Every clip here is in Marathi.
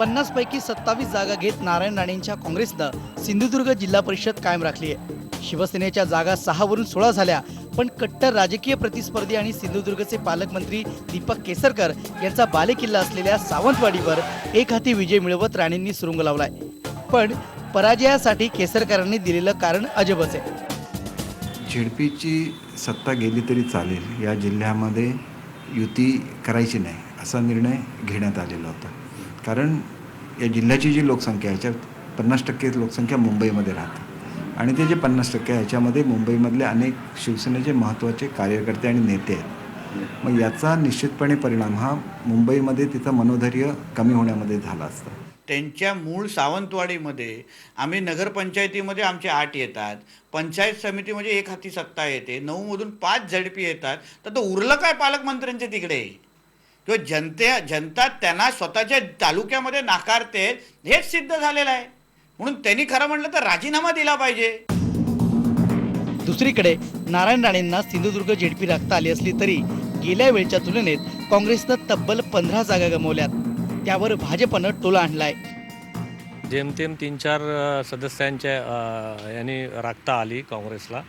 पन्नास पैकी सत्तावीस जागा घेत नारायण राणेंच्या काँग्रेसनं सिंधुदुर्ग जिल्हा परिषद कायम राखली आहे. शिवसेनेच्या जागा सहावरून सोळा झाल्या पण कट्टर राजकीय प्रतिस्पर्धी आणि सिंधुदुर्गचे पालकमंत्री दीपक केसरकर यांचा बालेकिल्ला असलेल्या सावंतवाडीवर एक हाती विजय मिळवत राणेंनी सुरुंग लावलाय. पण पराजयासाठी केसरकरांनी दिलेलं कारण अजबच आहे. झेडपीची सत्ता गेली तरी चालेल या जिल्ह्यामध्ये युती करायची नाही असा निर्णय घेण्यात आलेला होता. कारण या जिल्ह्याची जी लोकसंख्या आहे याच्यात पन्नास टक्के लोकसंख्या मुंबईमध्ये राहते. आणि ते जे पन्नास टक्के ह्याच्यामध्ये मुंबईमधले अनेक शिवसेनेचे महत्त्वाचे कार्यकर्ते आणि नेते आहेत. मग याचा निश्चितपणे परिणाम हा मुंबईमध्ये तिचं मनोधैर्य कमी होण्यामध्ये झाला असता. त्यांच्या मूळ सावंतवाडीमध्ये आम्ही नगरपंचायतीमध्ये आमचे आठ येतात. पंचायत समितीमध्ये एक हाती सत्ता येते. नऊमधून पाच झडपी येतात. तर तो उरलं काय पालकमंत्र्यांच्या तिकडे? किंवा जनते जनता त्यांना स्वतःच्या तालुक्यामध्ये नाकारते हेच सिद्ध झालेलं आहे. म्हणून त्यांनी खरं म्हटलं तर राजीनामा दिला पाहिजे. दुसरीकडे नारायण राणेंना सिंधुदुर्ग झेडपी राखता आली असली तरी गेल्या वेळच्या तुलनेत काँग्रेसनं तब्बल पंधरा जागा गमावल्यात. त्यावर भाजपनं टोला आणलाय. जेमतेम तीन चार सदस्यांच्या अ, यांनी राखता आली काँग्रेसला.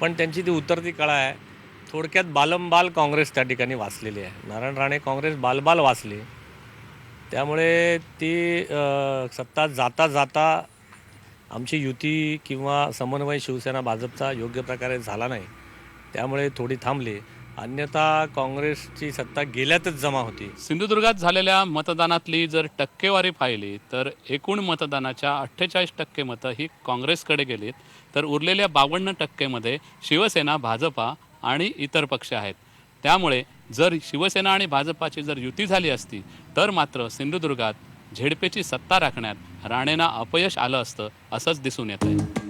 पण त्यांची ती उतरती कळा आहे. थोडक्यात बालमबाल काँग्रेस त्या ठिकाणी वाचलेली आहे. नारायण राणे काँग्रेस बालबाल वाचली. त्यामुळे ती सत्ता जाता जाता आमची युती किंवा समन्वय शिवसेना भाजपचा योग्य प्रकारे झाला नाही. त्यामुळे थोडी थांबली. अन्यथा काँग्रेसची सत्ता गेल्यातच जमा होती. सिंधुदुर्गात झालेल्या मतदानातली जर टक्केवारी पाहिली तर एकूण मतदानाच्या अठ्ठेचाळीस टक्के मतं ही काँग्रेसकडे गेलीत. तर उरलेल्या बावन्न टक्केमध्ये शिवसेना भाजपा आणि इतर पक्ष आहेत. त्यामुळे जर शिवसेना आणि भाजपाची जर युती झाली असती तर मात्र सिंधुदुर्गात झेडपेची सत्ता राखण्यात राणेंना अपयश आलं असतं असंच दिसून येत आहे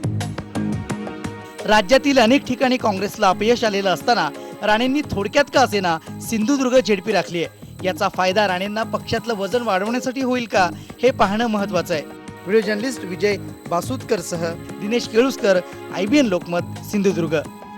राज्यातील अनेक ठिकाणी काँग्रेसला अपयश आलेलं असताना राणेंनी थोडक्यात का असेना सिंधुदुर्ग झेडपी राखली आहे? याचा फायदा राणेंना पक्षातलं वजन वाढवण्यासाठी होईल का? हे पाहणं महत्वाचं आहे. व्हिडिओ जर्नलिस्ट विजय बासुदकर सह Dinesh Keluskar I B N Lokmat Sindhudurg.